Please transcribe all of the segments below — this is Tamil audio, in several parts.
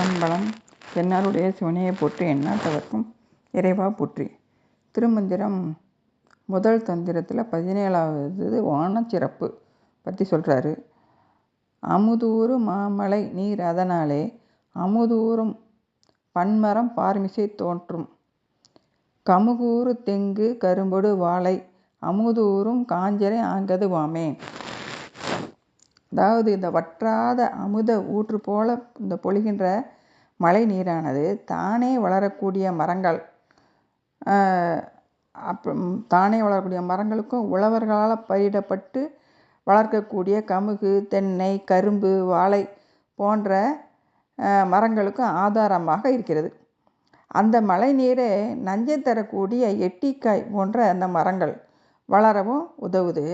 திருச்சிற்றம்பலம் தென்னாருடைய சிவனையை போற்றி எந்நாட்டவர்க்கும் இறைவா போற்றி. திருமந்திரம் முதல் தந்திரத்தில் பதினேழாவது வானச்சிறப்பு பற்றி சொல்கிறாரு அமுதூறு மாமலை நீர் அதனாலே அமுதூறும் பன்மரம் பார்மிசை தோன்றும் கமுகூறு தெங்கு கரும்பொடு வாழை அமுதூறும் காஞ்சரை ஆங்கது வாமே. அதாவது இந்த வற்றாத அமுத ஊற்று போல இந்த பொழிகின்ற மழை நீரானது தானே வளரக்கூடிய மரங்கள். அப்போ தானே வளரக்கூடிய மரங்களுக்கும் உழவர்களால் பயிரிடப்பட்டு வளர்க்கக்கூடிய கமுகு தென்னை கரும்பு வாழை போன்ற மரங்களுக்கும் ஆதாரமாக இருக்கிறது. அந்த மழை நீரே நஞ்சை தரக்கூடிய எட்டிக்காய் போன்ற அந்த மரங்கள் வளரவும் உதவுது.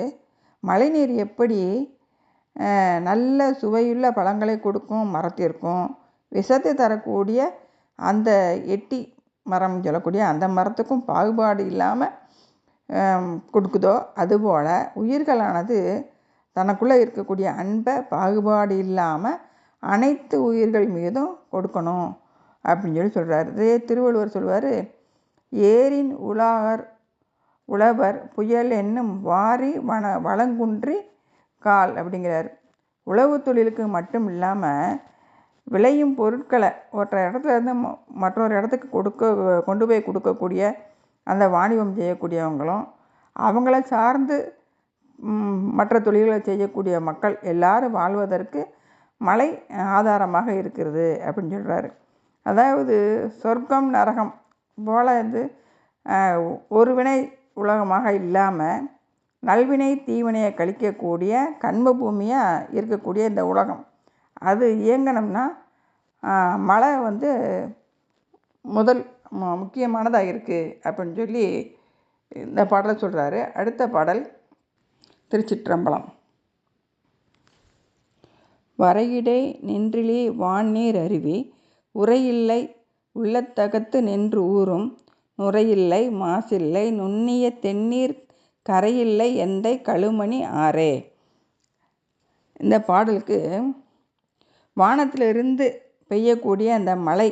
மழைநீர் எப்படி நல்ல சுவையுள்ள பழங்களை கொடுக்கும் மரத்திற்கும். விஷத்தை தரக்கூடிய அந்த எட்டி மரம் சொல்லக்கூடிய அந்த மரத்துக்கும் பாகுபாடு இல்லாமல் கொடுக்குதோ அதுபோல் உயிர்களானது தனக்குள்ளே இருக்கக்கூடிய அன்பை பாகுபாடு இல்லாமல் அனைத்து உயிர்கள் மீதும் கொடுக்கணும் அப்படின்னு சொல்லி சொல்கிறார் இதே திருவள்ளுவர் சொல்வார் ஏரின் உலாகர் உழவர் புயல் என்னும் வாரி வன வளங்குன்றி கால் அப்படிங்கிறார். உழவு தொழிலுக்கு மட்டும் இல்லாமல் விளையும் பொருட்களை ஒரு இடத்துல இருந்து மற்றொரு இடத்துக்கு கொடுக்க கொண்டு போய் கொடுக்கக்கூடிய அந்த வாணிபம் செய்யக்கூடியவங்களும் அவங்கள சார்ந்து மற்ற தொழில்களை செய்யக்கூடிய மக்கள் எல்லாரும் வாழ்வதற்கு மழை ஆதாரமாக இருக்கிறது அப்படின்னு சொல்கிறாரு அதாவது சொர்க்கம் நரகம் போல் வந்து ஒரு வினை உலகமாக இல்லாமல் நல்வினை தீவினையை கழிக்கக்கூடிய கண்ம பூமியாக இருக்கக்கூடிய இந்த உலகம். அது இயங்கணும்னா மழை வந்து முதல் முக்கியமானதாக இருக்குது அப்படின்னு சொல்லி இந்த பாடலை சொல்கிறாரு அடுத்த பாடல் திருச்சிற்றம்பலம். வரையிடை நின்றிலே வான்நீர் அருவி உரையில்லை உள்ளத்தகத்து நின்று ஊறும் நுரையில்லை மாசில்லை நுண்ணிய தென்னீர் கரையில்லை எந்தை கழுமணி ஆரே இந்த பாடலுக்கு வானத்திலிருந்து பெய்யக்கூடிய அந்த மலை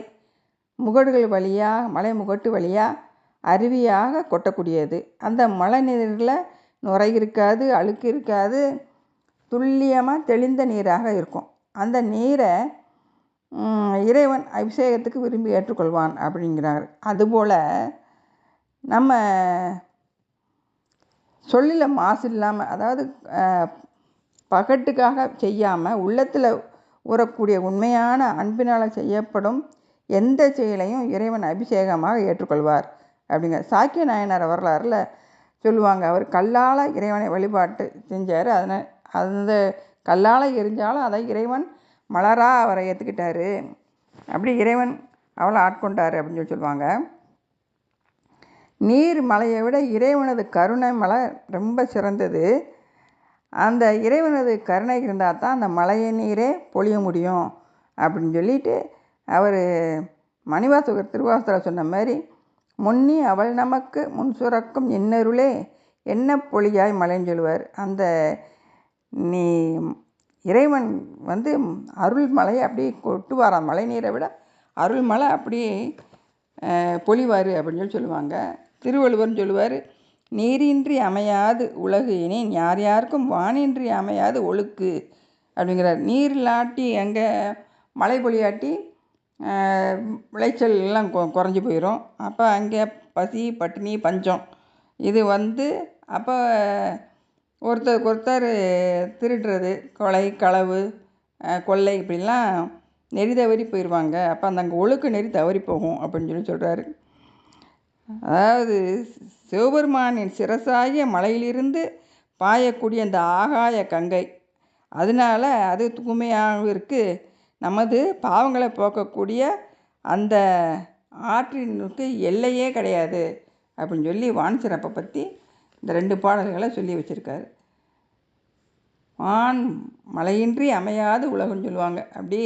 முகடுகள் வழியாக மலை முகட்டு வழியாக அருவியாக கொட்டக்கூடியது. அந்த மழை நீரில் நுரை இருக்காது அழுக்கு இருக்காது துல்லியமாக தெளிந்த நீராக இருக்கும். அந்த நீரை இறைவன் அபிஷேகத்துக்கு விரும்பி ஏற்றுக்கொள்வான் அப்படிங்கிறார். அதுபோல் நம்ம சொல்லில் மாசு இல்லாமல் அதாவது பகட்டுக்காக செய்யாமல் உள்ளத்தில் ஊறக்கூடிய உண்மையான அன்பினால் செய்யப்படும் எந்த செயலையும் இறைவன் அபிஷேகமாக ஏற்றுக்கொள்வார். அப்படிங்கிற சாக்கிய நாயனார் வரலாறில் சொல்லுவாங்க அவர் கல்லால் இறைவனை வழிபாட்டு செஞ்சார். அதனை அந்த கல்லால் எரிஞ்சாலும் அதை இறைவன் மலராக அவரை ஏற்றுக்கிட்டாரு அப்படி இறைவன் அவளை ஆட்கொண்டார் அப்படின்னு சொல்லி சொல்லுவாங்க. நீர் மலையை விட இறைவனது கருணை மலை ரொம்ப சிறந்தது. அந்த இறைவனது கருணை இருந்தால் தான் அந்த மலையை நீரே பொழிய முடியும் அப்படின்னு சொல்லிட்டு அவர் மணிவாசகர் திருவாசத்தில் சொன்ன மாதிரி முன்னி அவள் நமக்கு முன் சுரக்கும் இன்னருளே என்ன பொழியாய் மலைன்னு சொல்லுவார். அந்த நீ இறைவன் வந்து அருள் அப்படி அப்படியே கொட்டுவாராம். மழை நீரை விட அருள் மலை அப்படியே பொழிவார் அப்படின்னு சொல்லி சொல்லுவாங்க. திருவள்ளுவர்னு சொல்லுவார் நீரின்றி அமையாது உலகு எனின் யார் யாருக்கும் வானின்றி அமையாது ஒழுக்கு அப்படிங்கிறார். நீர் இல்லாட்டி அங்கே மழை பொழியாட்டி விளைச்சல் எல்லாம் கொ குறைஞ்சி போயிடும் அப்போ அங்கே பசி பட்டினி பஞ்சம் இது வந்து அப்போ ஒருத்தருக்கு ஒருத்தர் திருடுறது கொலை களவு கொள்ளை இப்படிலாம் நெறி தவறி போயிடுவாங்க அப்போ அந்த அங்கே ஒழுக்க நெறி தவறி போகும் அப்படின்னு சொல்லி சொல்கிறாரு அதாவது சிவபெருமானின் சிரசாகிய மலையிலிருந்து பாயக்கூடிய அந்த ஆகாய கங்கை. அதனால் அது தூய்மையாகவிற்கு நமது பாவங்களை போக்கக்கூடிய அந்த ஆற்றினுக்கு எல்லையே கிடையாது அப்படின்னு சொல்லி வான் சிறப்பை பற்றி இந்த ரெண்டு பாடல்களை சொல்லி வச்சுருக்காரு. வான் மழையின்றி அமையாது உலகம்னு சொல்லுவாங்க. அப்படி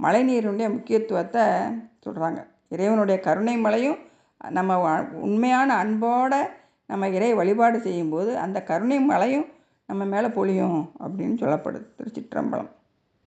மழை நீருடைய முக்கியத்துவத்தை சொல்கிறாங்க இறைவனுடைய கருணை மலையும் நம்ம உண்மையான அன்போடு நம்ம இறை வழிபாடு செய்யும்போது அந்த கருணை மழையும் நம்ம மேலே பொழியும் அப்படின்னு சொல்லப்படுது திருச்சிற்றம்பலம்.